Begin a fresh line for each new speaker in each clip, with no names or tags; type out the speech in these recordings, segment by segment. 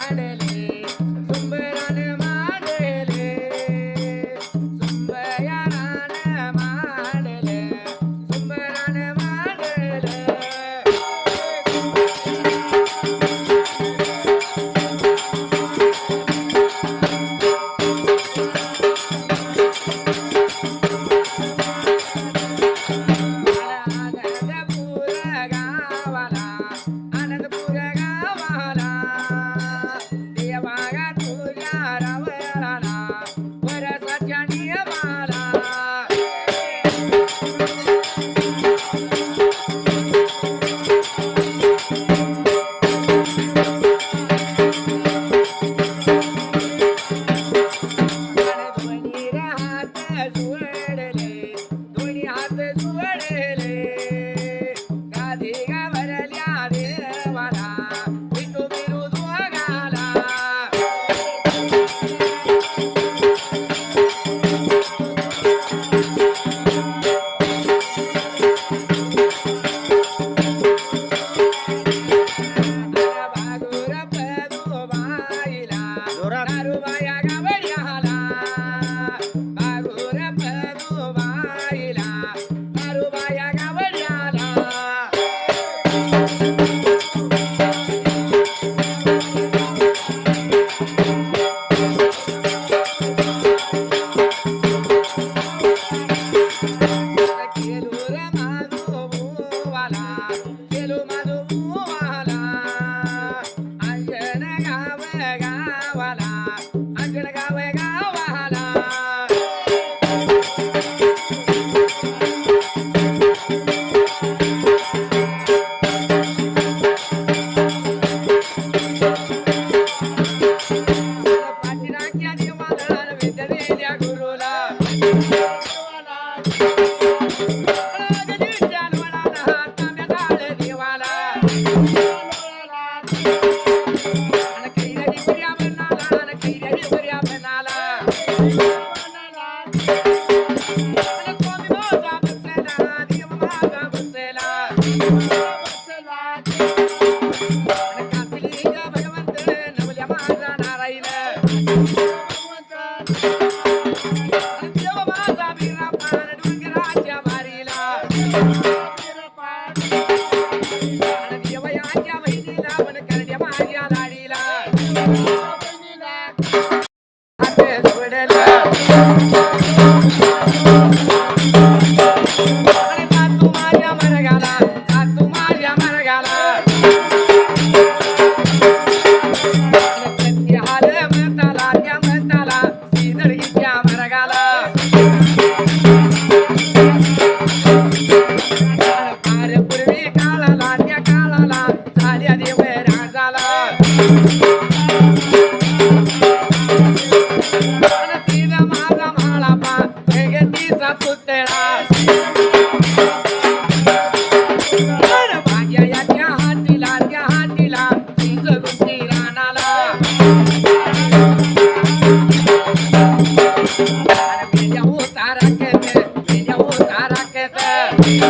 Ireland.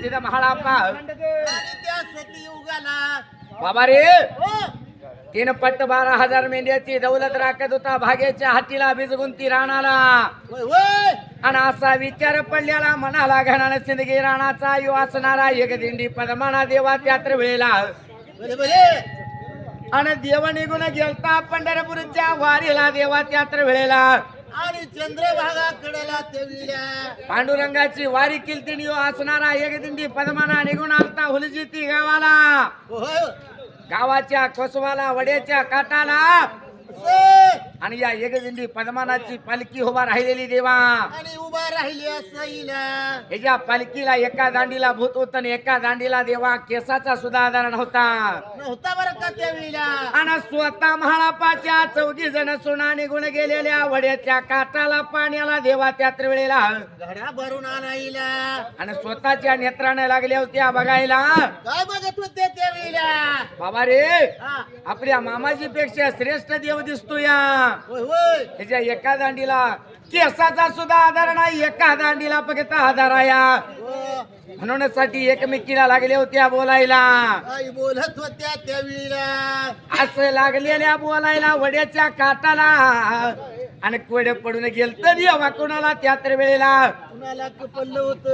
असलेला महाळाप्पा बाबा रे तीन पट्ट बारा हजार मेंढ्याची दौलत राखत होता. भाग्याच्या हातीला भिजगून ती राणाला आणि असा विचार पडल्याला मनाला घणान सिंदगी राणाचा यो असणारा एक दिंडी पदमाना देवा त्यात्र वेळेला. आणि देव निघून गेलता पंढरपूरच्या वारीला देवा त्यात्र वेळेला.
आणि चंद्रभागा कडेला
पांडुरंगाची वारी किलतीणी असणारा एक दिंडी पद्माना निघून आलता हुलजी ती
गावाला
गावाच्या कोसवाला वड्याच्या काटाला. आणि या एकदिंडी पद्मानाची पालखी उभा राहिलेली देवा.
आणि उभा राहिली असईला
ह्याच्या पालखीला एका दांडीला भूत होत आणि एका दांडीला देवा केसाचा सुद्धा आधार नव्हता
नव्हता बरं का त्या वेळेला
आणि स्वतः महाळापाच्या चौघी जण सुना निघून गेलेल्या वड्याच्या काटाला पाण्याला देवा त्या वेळेला
घड्या भरून आणायला.
आणि स्वतःच्या नेत्राने लागल्या होत्या बघायला.
काय बघत होते त्या वेळेला
बाबा रे
हा.
आपल्या मामाजी पेक्षा श्रेष्ठ देव दिसतो या ह्याच्या एका दांडीला केसाचा सुद्धा आधार नाही एका दांडीला फक्त आधार आहे.
हो.
म्हणून साठी एकमेकीला लागल्या होत्या बोलायला.
बोलत होत्या त्या वेळेला
असं लागलेल्या बोलायला वड्याच्या काटाला. आणि कोडे पडून गेल तर देवा कोणाला त्या तर वेळेला.
कुणाला कपल्लं होत?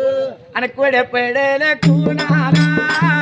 आणि कोडे पडेल कुणाला.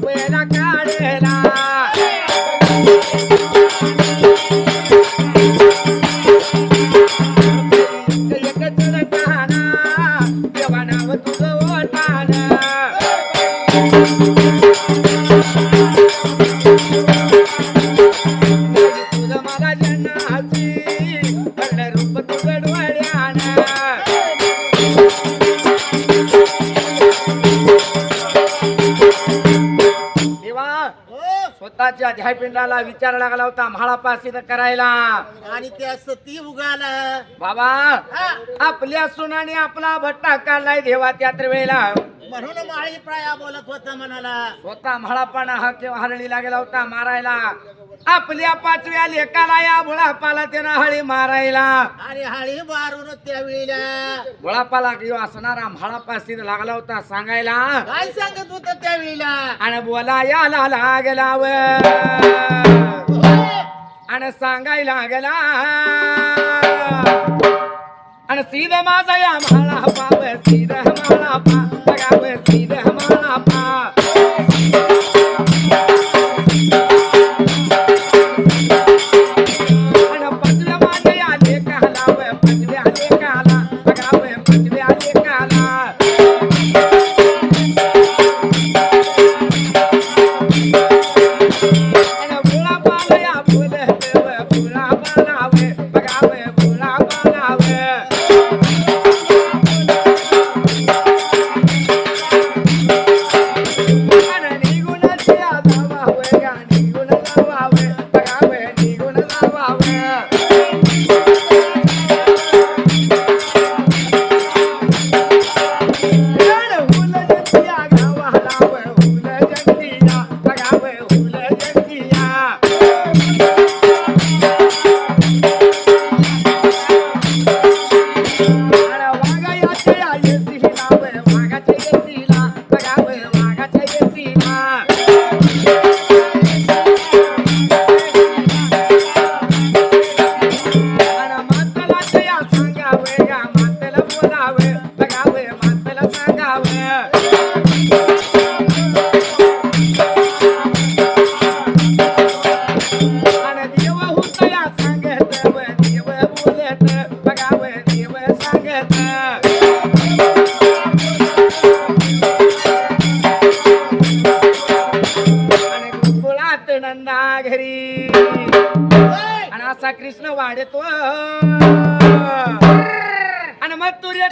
pueda ध्यायपिंडाला विचार लागला होता म्हाळापा सिद्ध करायला.
आणि त्या सती उगाला.
बाबा आपल्या सुनाने आपला भट्टा काढलाय देवा त्या वेळेला
म्हणून माळी प्राया बोलत होता म्हणाला.
स्वतः म्हाळापाना हा हरणी लागला होता मारायला. आपल्या पाचव्या लेकाला या बुळापाला त्यानं हळी मारायला.
आणि हाळी मारून त्या वेळेला
बुळापाला किंवा असणारा म्हाळापा सिद्ध लागला होता सांगायला.
काय सांगत होत त्या वेळेला
आणि बोलायाला लागला व
होय.
आणि सांगायला लागला. आणि सीध माझा या म्हाळा पाव सीध म्हाळा पा बघाव सीध म्हाळा पा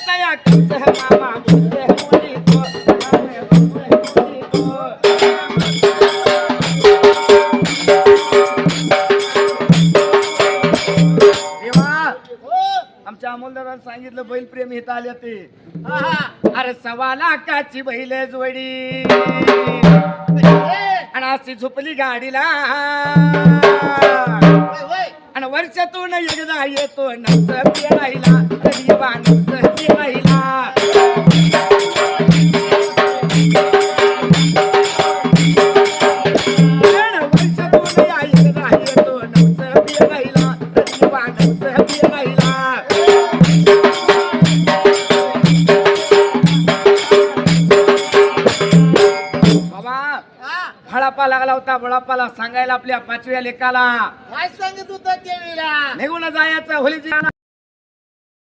मग मामा आमच्या अमोलदारांना सांगितलं बैल प्रेम इथं आले ते. अरे सव्वा लाखाची बैल जोडी. आणि अशी झोपली गाडीला. आणि वर्षातून एकदा येतो नंतर पेरायला तरी नवस होता बळापाला सांगायला आपल्या पाचव्या लेकाला.
काय सांगत होता वेळेला
निघून जायचं होलीची